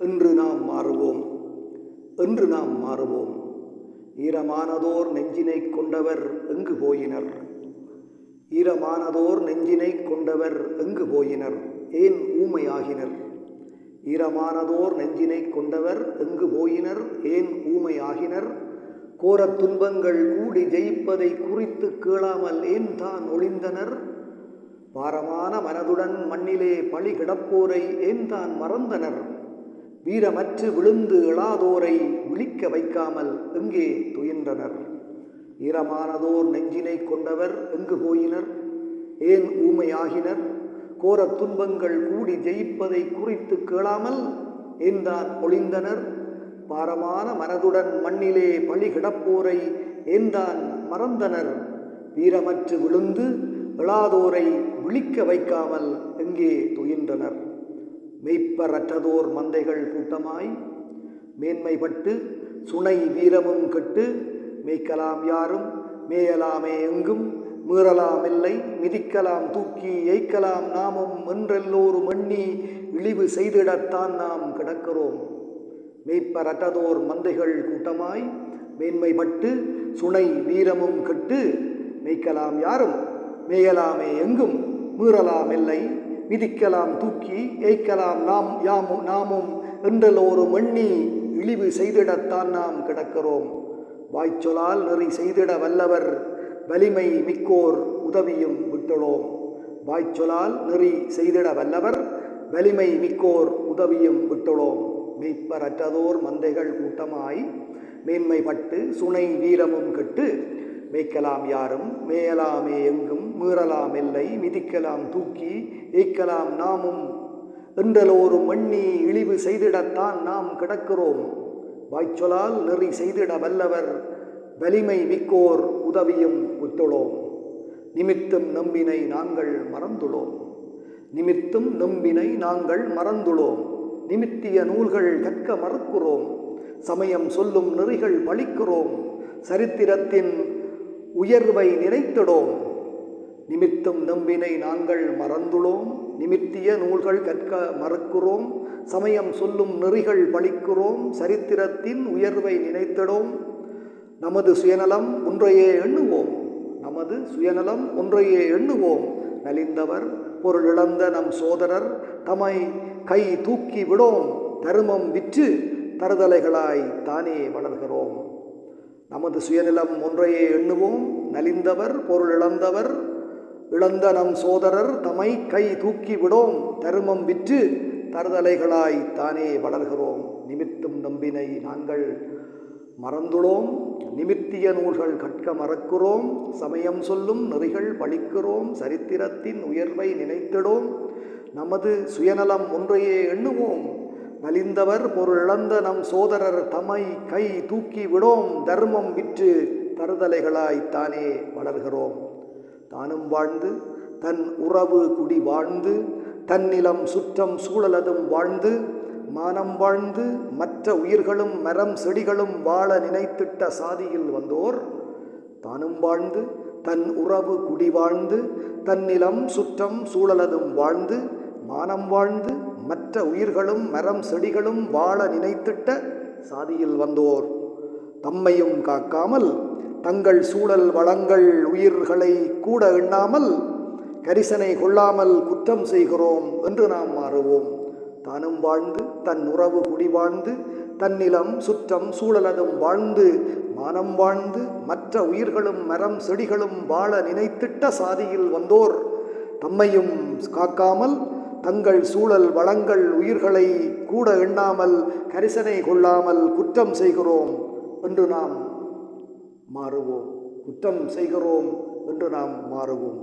என்று நாம் மாறுவோம். என்று நாம் மாறுவோம். ஈரமானதோர் நெஞ்சினை கொண்டவர் எங்கு போயினர்? ஈரமானதோர் நெஞ்சினை கொண்டவர் எங்கு போயினர்? ஏன் ஊமையாகினர்? ஈரமானதோர் நெஞ்சினை கொண்டவர் எங்கு போயினர்? ஏன் ஊமையாகினர்? கோரத் துன்பங்கள் கூடி ஜெயிப்பதை குறித்து கேளாமல் ஏன் தான் ஒளிந்தனர்? பாரமான மனதுடன் மண்ணிலே பழி கிடப்போரை ஏன் தான் மறந்தனர்? வீரமற்று விழுந்து எழாதோரை விழிக்க வைக்காமல் எங்கே துயின்றனர்? ஈரமானதோர் நெஞ்சினை கொண்டவர் எங்கு போயினர்? ஏன் ஊமையாகினர்? கோரத் துன்பங்கள் கூடி ஜெயிப்பதை குறித்து கேளாமல் ஏன் ஒளிந்தனர்? பாரமான மனதுடன் மண்ணிலே பழி கிடப்போரை ஏன் மறந்தனர்? வீரமற்று விழுந்து எழாதோரை விழிக்க வைக்காமல் எங்கே துயின்றனர்? மெய்ப்பரற்றதோர் மந்தைகள் கூட்டமாய் மேன்மைப்பட்டு சுனை வீரமும் கெட்டு மேய்க்கலாம் யாரும் மேயலாமே எங்கும் மீறலாமில்லை மிதிக்கலாம் தூக்கி எய்க்கலாம் நாமும் என்றெல்லோரும் எண்ணி இழிவு செய்திடத்தான் நாம் கிடக்கிறோம். மெய்ப்பரற்றதோர் மந்தைகள் கூட்டமாய் மேன்மைப்பட்டு சுனை வீரமும் கெட்டு மேய்க்கலாம் யாரும் மேயலாமே எங்கும் மீறலாமில்லை மிதிக்கலாம் தூக்கி ஏய்க்கலாம். நாம் யாமும் நாமும் என்றெல்லோரும் எண்ணி இழிவு செய்திடத்தான் நாம் கிடக்கிறோம். வாய்ச்சொலால் நெறி செய்திட வல்லவர் வலிமை மிக்கோர் உதவியும் விட்டளோம் வாய்ச்சொலால் நெறி செய்திட வல்லவர் வலிமை மிக்கோர் உதவியும் விட்டளோம் மெய்ப்பரற்றதோர் மந்தைகள் கூட்டமாய் மேன்மைப்பட்டு சுனை வீரமும் கெட்டு மேய்க்கலாம் யாரும் மேயலாமே எங்கும் மீறலாம் இல்லை மிதிக்கலாம் தூக்கி ஏய்க்கலாம் நாமும். என்றலோரும் எண்ணி இழிவு செய்திடத்தான் நாம் கிடக்கிறோம். வாய்ச்சொலால் நெறி செய்திட வல்லவர் வலிமை மிக்கோர் உதவியும் உத்தொழோம் நிமித்தும் நம்பினை நாங்கள் மறந்துளோம். நிமித்தும் நம்பினை நாங்கள் மறந்துளோம். நிமித்திய நூல்கள் கற்க மறுக்கிறோம். சமயம் சொல்லும் நெறிகள் பழிக்கிறோம். சரித்திரத்தின் உயர்வை நினைத்திடோம் நிமித்தம் நம்பினை நாங்கள் மறந்துளோம். நிமித்திய நூல்கள் கற்க மறக்கிறோம். சமயம் சொல்லும் நெறிகள் பழிக்கிறோம். சரித்திரத்தின் உயர்வை நினைத்திடோம் நமது சுயநலம் ஒன்றையே எண்ணுவோம். நமது சுயநலம் ஒன்றையே எண்ணுவோம். நலிந்தவர் பொருளிழந்த நம் சோதரர் தமை கை தூக்கி விடோம். தருமம் விற்று தருதலைகளாய் தானே வளர்கிறோம். நமது சுயநிலம் ஒன்றையே எண்ணுவோம். நலிந்தவர் பொருள் இழந்தவர் இழந்த நம் சோதரர் தமை கை தூக்கி விடோம். தருமம் விற்று தருதலைகளாய் தானே வளர்கிறோம். நிமித்தும் நம்பினை நாங்கள் மறந்துளோம். நிமித்திய நூல்கள் கற்க மறக்கிறோம். சமயம் சொல்லும் நெறிகள் பழிக்கிறோம். சரித்திரத்தின் உயர்வை நினைத்திடோம். நமது சுயநலம் ஒன்றையே எண்ணுவோம். நலிந்தவர் பொருள் நம் சோதரர் தமை கை தூக்கி விடோம் தர்மம் விற்று தருதலைகளாய் தானே வளர்கிறோம். தானும் வாழ்ந்து தன் உறவு குடி வாழ்ந்து தன்னிலம் சுற்றம் சூழலதும் வாழ்ந்து மானம் வாழ்ந்து மற்ற உயிர்களும் மரம் செடிகளும் வாழ நினைத்திட்ட சாதியில் வந்தோர் தானும் வாழ்ந்து தன் உறவு குடி வாழ்ந்து தன்னிலம் சுற்றம் சூழலதும் வாழ்ந்து மானம் வாழ்ந்து மற்ற உயிர்களும் மரம் செடிகளும் வாழ நினைத்திட்ட சாதியில் வந்தோர். தம்மையும் காக்காமல் தங்கள் சூழல் வளங்கள் உயிர்களை கூட எண்ணாமல் கரிசனை கொள்ளாமல் குற்றம் செய்கிறோம் என்று நாம் மாறுவோம். தானும் வாழ்ந்து தன் உறவு குடி வாழ்ந்து தன்னிலம் சுற்றம் சூழலதும் வாழ்ந்து மானம் வாழ்ந்து மற்ற உயிர்களும் மரம் செடிகளும் வாழ நினைத்திட்ட சாதியில் வந்தோர். தம்மையும் காக்காமல் தங்கள் சூழல் வளங்கள் உயிர்களை கூட எண்ணாமல் கரிசனை கொள்ளாமல் குற்றம் செய்கிறோம் என்று நாம் மாறுவோம். குற்றம் செய்கிறோம் என்று நாம் மாறுவோம்.